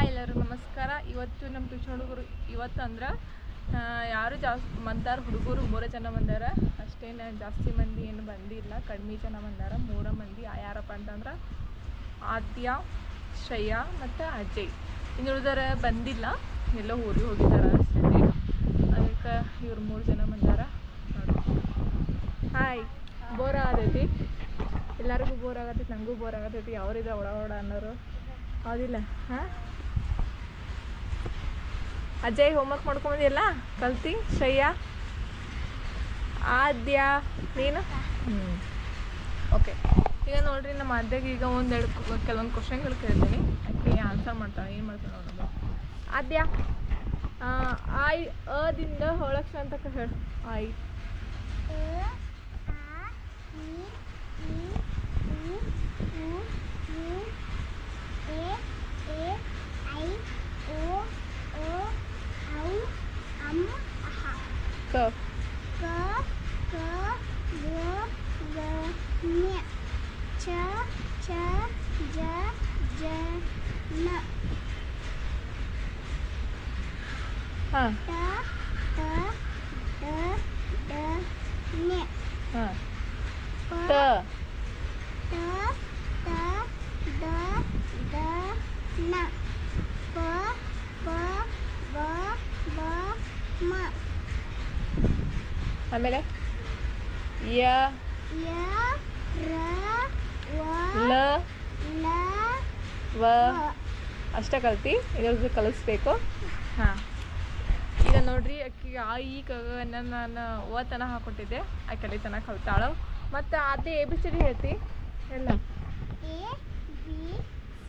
Hi ಎಲ್ಲರೂ, ನಮಸ್ಕಾರ. ಇವತ್ತು ನಮ್ಮ ಟ್ಯೂಷನ್ ಹುಡುಗರು ಇವತ್ತು ಅಂದ್ರೆ ಯಾರು ಜಾಸ್ತಿ ಮಂದಾರ ಹುಡುಗರು, ಮೂರೇ ಜನ ಬಂದಾರ. ಅಷ್ಟೇನು ಜಾಸ್ತಿ ಮಂದಿ ಏನು ಬಂದಿಲ್ಲ. ಕಡಿಮೆ ಜನ ಬಂದಾರ, ಮೂರ ಮಂದಿ. ಯಾರಪ್ಪ ಅಂತಂದ್ರೆ, ಆದ್ಯ, ಶ್ರೇಯಾ ಮತ್ತು ಅಜಯ್. ಇನ್ನು ಉಳಿದಾರ ಬಂದಿಲ್ಲ. ಎಲ್ಲೋ ಊರಿಗೆ ಹೋಗಿದ್ದಾರೆ ಅಷ್ಟೇ. ಅದಕ್ಕೆ ಇವ್ರು ಮೂರು ಜನ ಬಂದಾರ. ಹಾಯ್. ಬೋರ್ ಆಗತೈತಿ? ಎಲ್ಲರಿಗೂ ಬೋರ್ ಆಗತೈತಿ? ನನಗೂ ಬೋರ್ ಆಗತೈತಿ. ಅವರಿದ್ದ ಒಡ ಒಡ ಅನ್ನೋರು. ಹೌದಿಲ್ಲ? ಹಾಂ? ಅಜಯ್ ಹೋಮ್ವರ್ಕ್ ಮಾಡ್ಕೊಂಡಿಲ್ಲ ಕಲ್ತಿ ಶ್ರೇಯಾ ಆದ್ಯ ನೀನು? ಹ್ಞೂ ಓಕೆ ಈಗ ನೋಡ್ರಿ ನಮ್ಮ ಆದ್ಯಾಗ ಈಗ ಒಂದೆರಡು ಕೆಲವೊಂದು ಕ್ವಶನ್ಗಳು ಕೇಳ್ತೀನಿ. ಅದಕ್ಕೆ ಆನ್ಸರ್ ಮಾಡ್ತಾಳೆ ಏನು ಮಾಡ್ತಾಳೆ ನೋಡೋದು. ಆದ್ಯ ಆ, ಆಯ್ ಅದಿಂದ ಹೊಳಕ್ಷ ಅಂತ ಹೇಳು. ಆಯ್ ಕ Nyet Cha Cha Ja Ja Na. Ha. Ta Ta Da Da Nyet Ha. Ta. Ta Ta Da Da Na. Pa Pa Ba Ba Ma. Ambil Ya. Ya. yeah. ಲ ವ. ಅಷ್ಟೇ ಕಲ್ತಿ ಇದ್ರದ್ದು ಕಲಿಸ್ಬೇಕು. ಹಾಂ. ಈಗ ನೋಡ್ರಿ ಅಕ್ಕಿಗೆ ಆ ಈ ಕ ನಾನು ಓ ತನ ಹಾಕೊಟ್ಟಿದ್ದೆ. ಆ ಕಲಿತನ ಕಲ್ತಾಳು. ಮತ್ತು ಅದೇ ಎ ಬಿ ಸಿ ಡಿ ಹೇಳ್ತಿ. ಎಲ್ಲ A B C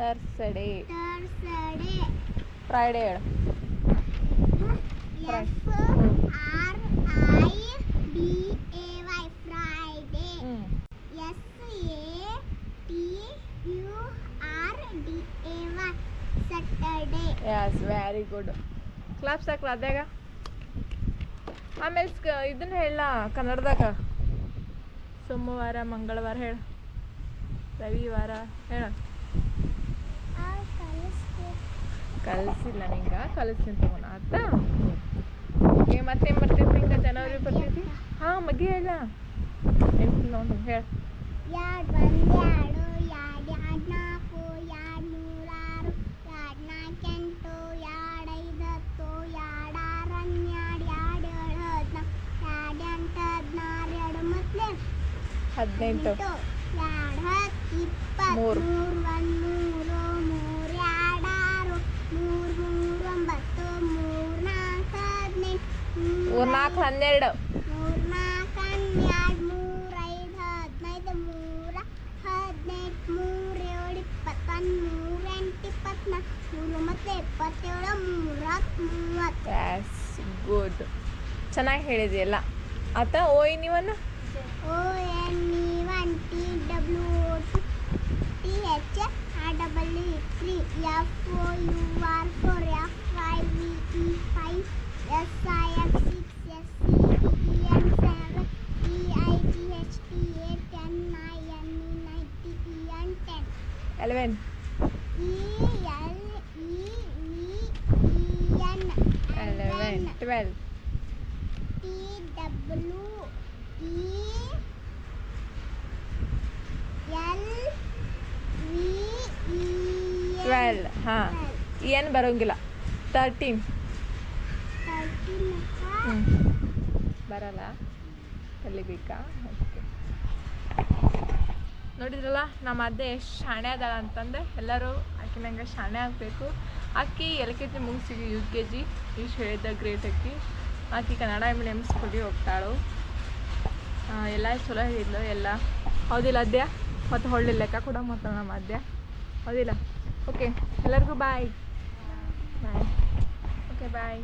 Thursday Thursday. Friday ಹೇಳು. R I D A Y Friday ಹ್ಞೂ S A T U R D A Y Saturday yes very good claps ಹಾಕ್ಲ ಅದ್ಯಾಗ? ಆಮೇಲೆ ಸ್ಕ ಇದನ್ನ ಹೇಳ ಕನ್ನಡದಾಗ? ಸೋಮವಾರ ಮಂಗಳವಾರ ಹೇಳು. ರವಿವಾರ ಹೇಳ. ಕಲಿಸಿಲ್ಲ ನಿಂಗೆ? ಕಲಿಸ್ತೀನಿ ತಗೋಣ ಆಯ್ತಾ ಏ ಮತ್ತೇನು ಬರ್ತೈತಿ ನಿಂಗೆ ಜನವರಿ ಬರ್ತೈತಿ ಹಾಂ ಮಗಿ ಹೇಳ. ನೆನ್ಪಿಲ್ಲ ನೋಡಿ ಹೇಳ. ಹದಿನೆಂಟು. ಒಂದು ಮೂವತ್ತು ಎಸ್ ಗುಡ್ ಚೆನ್ನಾಗಿ ಹೇಳಿದೆಯಲ್ಲ ಆತ ಓಯ್ ನೀವನ್ನ E L E E N eleven twelve T W E L V E twelve ಹಾಂ ಏನು ಬರೋಂಗಿಲ್ಲ ತರ್ಟೀನ್ ಹ್ಞೂ ಬರಲ್ಲ ಕಲಿಬೇಕಾ ಓಕೆ ನೋಡಿದ್ರಲ್ಲ, ನಮ್ಮ ಅತ್ತೆ ಎಷ್ಟು ಶಾಣೆ ಅದಾಳ ಅಂತಂದೆ ಎಲ್ಲರೂ ಆಕೆ ನಂಗೆ ಶಾಣೆ ಆಗಬೇಕು. ಅಕ್ಕಿ ಎಲ್ ಕೆ ಜಿ ಮುಗಿಸಿದ್ವಿ ಯು ಕೆ ಜಿ. ಈಶ್ ಹೇಳಿದ್ದ ಗ್ರೇಟ್ ಅಕ್ಕಿ ಆಕೆ ಕನ್ನಡ ಮೀಡಿಯಮ್ ಸ್ಕೂಲಿಗೆ ಹೋಗ್ತಾಳು. ಎಲ್ಲ ಚಲೋ ಹೇಳಿದ್ಲು, ಎಲ್ಲ. ಹೌದಿಲ್ಲ ಅದ್ಯ? ಮತ್ತು ಹೊಳ್ಳಿ ಲೆಕ್ಕ ಕೂಡ ಮತ್ತು ನಮ್ಮ ಅದ್ಯ? ಹೌದಿಲ್ಲ? ಓಕೆ ಎಲ್ಲರಿಗೂ ಬಾಯ್ ಬಾಯ್ ಓಕೆ ಬಾಯ್